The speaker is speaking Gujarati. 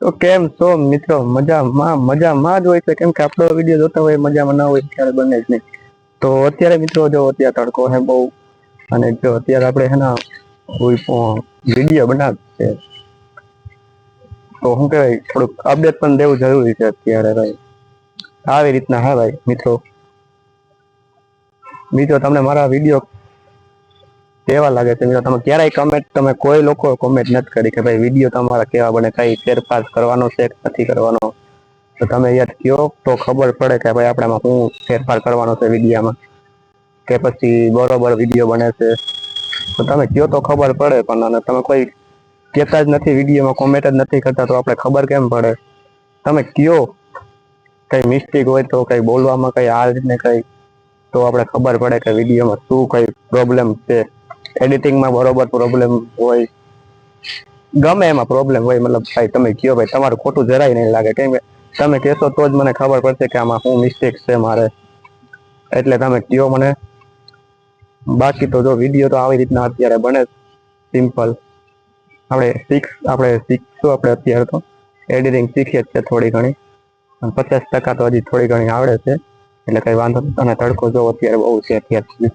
તો કેમ છો મિત્રો? મજામાં મજામાં જ હોય છે. કેમ કે આપણો વીડિયો જોતા હોય મજામાં ના હોય ત્યારે બને જ નહીં. તો અત્યારે મિત્રો જો અત્યારે તડકો હે બહુ અને જો અત્યારે આપણે હે ના કોઈ વીડિયો બનાવશે તો શું કહેવાય? થોડુંક અપડેટ પણ દેવું જરૂરી છે અત્યારે ભાઈ. આવી રીતના હા ભાઈ, મિત્રો. મિત્રો, તમને મારા વીડિયો કેવા લાગે છે? તમે ક્યારેય કમેન્ટ તમે કોઈ લોકો કોમેન્ટ નથી કરી કે ભાઈ વીડિયો તમારા કેવા બને, કઈ ફેરફાર કરવાનો છે નથી કરવાનો? તો તમે યાર કયો તો ખબર પડે કે ભાઈ આપણામાં શું ફેરફાર કરવાનો છે વિડીયામાં? કે પછી બરોબર વીડિયો બને છે? તો તમે કયો તો ખબર પડે પણ અને તમે કોઈ કહેતા જ નથી, વિડીયોમાં કોમેન્ટ જ નથી કરતા, તો આપણે ખબર કેમ પડે? તમે કયો કઈ મિસ્ટેક હોય તો, કઈ બોલવામાં કઈ આ રીતને કઈ, તો આપણે ખબર પડે કે વિડીયોમાં શું કઈ પ્રોબ્લેમ છે? એડિટિંગમાં બરોબર પ્રોબ્લેમ હોય. ગમે એમાં પ્રોબ્લેમ હોય, મતલબ ભાઈ તમે કયો ભાઈ, તમારું ખોટું જરાય નહીં લાગે. કેમ કે તમે કહેશો તો જ મને ખબર પડશે કે આમાં શું મિસ્ટેક છે મારે. એટલે તમે કયો મને. બાકી તો જો વીડિયો તો આવી રીતના અત્યારે બને સિમ્પલ આપણે શીખ, આપણે શીખશું આપણે અત્યારે તો. એડિટિંગ શીખીએ જ છે થોડી ઘણી. પચાસ ટકા તો હજી થોડી ઘણી આવડે છે. એટલે કઈ વાંધો અને તડકો જો અત્યારે બહુ છે અત્યારે